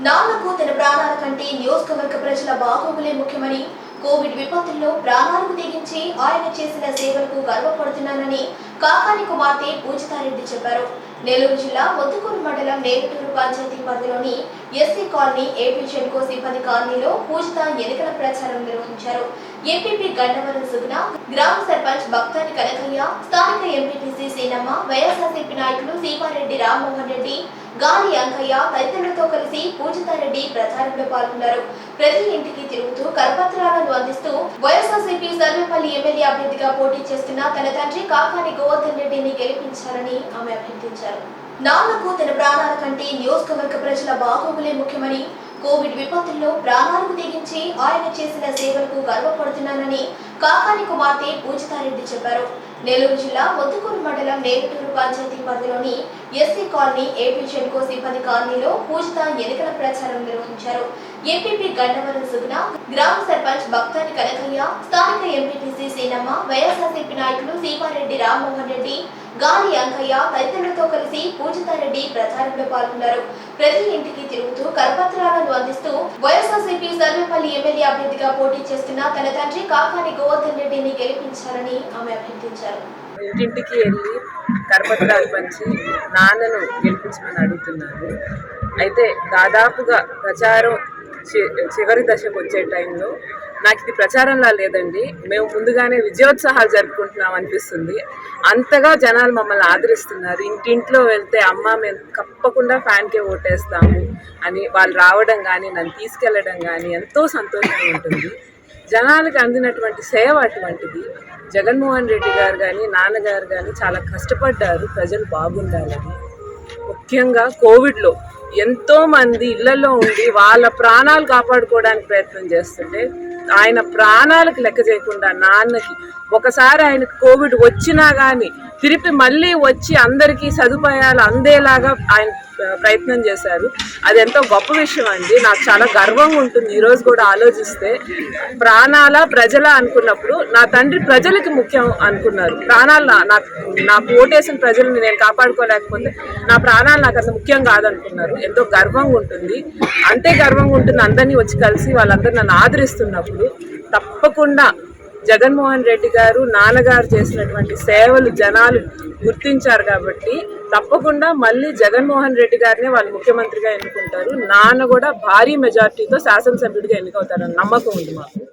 నాన్నకు తన ప్రాణాల కంటే నియోజకవర్గ ప్రజల బాగోగులే ముఖ్యమని కోవిడ్ విపత్తుల్లో ప్రాణాలకు తెగించి ఆయన చేసిన సేవలకు గర్వపడుతున్నానని కాకాని కుమార్తె పూజితారెడ్డి చెప్పారు. నెల్లూరు జిల్లా ముత్తుకూరు మండలం నేరుటూరు పంచాయతీ పరిధిలోని ఎస్సీ కాలనీ ఏపీ జెన్కో సిబ్బంది కాలనీలో పూజిత ఎన్నికల ప్రచారం నిర్వహించారు. ఎంపీపీ గండవరం సుగుణ గ్రామ సర్పంచ్ భక్తాని కనకయ్య స్థానిక ఎంపీటీసీ సీనమ్మ వైఎస్ఆర్సీపీ నాయకులు సీమారెడ్డి రామ్మోహన్ రెడ్డి గాలి అంకయ్య తదితరులతో కలిసి పూజితారెడ్డి ప్రచారంలో పాల్గొన్నారు. ప్రతి ఇంటికి తిరుగుతూ కరపత్రాలు వైఎస్ఆర్సీపీ సర్వేపల్లి ఎమ్మెల్యే అభ్యర్థిగా పోటీ చేస్తున్న తన తండ్రి కాకాని గోవర్ధన్ రెడ్డిని గెలిపించాలని ఆమె అభ్యర్థించారు. నాన్నకు తన ప్రాణాల కంటే నియోజకవర్గ ప్రజల బాగోగులే ముఖ్యమని కోవిడ్ విపత్తుల్లో ప్రాణాలకు తెగించి ఆయన చేసిన సేవలకు గర్వపడుతున్నానని కాకాని కుమార్తె పూజితారెడ్డి చెప్పారు. నెల్లూరు జిల్లా ముత్తుకూరు మండలం నేరుటూరు పంచాయతీ పరిధిలోని ఎస్సీ కాలనీ ఏపీ జెడ్కో సిబ్బంది కాలనీలో పూజిత ఎన్నికల ప్రచారం నిర్వహించారు. ఎంపీపీ గండవరం సుగుణ గ్రామ సర్పంచ్ భక్తాని కనకయ్య స్థానిక ఎంపీటీసీ సీనమ్మ వైఎస్ఆర్సీపీ నాయకులు సీమారెడ్డి రామ్మోహన్ రెడ్డి గాలి అంకయ్య తదితరులతో కలిసి పూజితారెడ్డి ప్రచారంలో పాల్గొన్నారు. ప్రతి ఇంటికి తిరుగుతూ కరపత్రాలను అందిస్తూ వైఎస్ఆర్సీపీ సర్వేపల్లి ఎమ్మెల్యే అభ్యర్థిగా పోటీ చేస్తున్న తన తండ్రి కాకాని గోవర్ధన్ రెడ్డిని గెలిపించాలని ఆమె అభ్యర్థించారు. ఇంటింటికి వెళ్ళి కరపత్రాలు పంచి నాన్నను గెలిపించమని అడుగుతున్నారు. అయితే దాదాపుగా ప్రచారం చి- చివరి దశకు వచ్చే టైంలో నాకు ఇది ప్రచారంలా లేదండి. మేము ముందుగానే విజయోత్సవాలు జరుపుకుంటున్నాం అనిపిస్తుంది. అంతగా జనాలు మమ్మల్ని ఆదరిస్తున్నారు. ఇంటింట్లో వెళ్తే అమ్మ మేము తప్పకుండా ఫ్యాన్కే ఓటేస్తాము అని వాళ్ళు రావడం కానీ నన్ను తీసుకెళ్ళడం కానీ ఎంతో సంతోషంగా ఉంటుంది. జనాలకు అందినటువంటి సేవ అటువంటిది. జగన్మోహన్ రెడ్డి గారు కానీ నాన్నగారు కానీ చాలా కష్టపడ్డారు. ప్రజలు బాగుండాలని. ముఖ్యంగా కోవిడ్లో ఎంతోమంది ఇళ్ళలో ఉండి వాళ్ళ ప్రాణాలు కాపాడుకోవడానికి ప్రయత్నం చేస్తుంటే ఆయన ప్రాణాలకు లెక్క చేయకుండా నాన్నకి ఒకసారి ఆయనకు కోవిడ్ వచ్చినా కానీ తిరిపి మళ్ళీ వచ్చి అందరికీ సదుపాయాలు అందేలాగా ఆయన ప్రయత్నం చేశారు. అది ఎంతో గొప్ప విషయం అండి. నాకు చాలా గర్వంగా ఉంటుంది ఈరోజు కూడా ఆలోచిస్తే. ప్రాణాల ప్రజల అనుకున్నప్పుడు నా తండ్రి ప్రజలకి ముఖ్యం అనుకున్నారు. ప్రాణాలు నా- నాకు నాకు ఓటేసిన ప్రజల్ని నేను కాపాడుకోలేకపోతే నా ప్రాణాలు నాకు అసలు ముఖ్యం కాదనుకున్నారు. ఎంతో గర్వంగా ఉంటుంది. అంతే గర్వంగా ఉంటుంది అందరినీ వచ్చి కలిసి వాళ్ళందరూ నన్ను ఆదరిస్తున్నప్పుడు తప్పకుండా జగన్మోహన్ రెడ్డి గారు నాన్నగారు చేసినటువంటి సేవలు జనాలు గుర్తించారు కాబట్టి తప్పకుండా మళ్ళీ జగన్మోహన్ రెడ్డి గారినే వాళ్ళు ముఖ్యమంత్రిగా ఎన్నుకుంటారు. నాన్న కూడా భారీ మెజార్టీతో శాసనసభ్యుడిగా ఎన్నికవుతారని నమ్మకం ఉంది మాకు.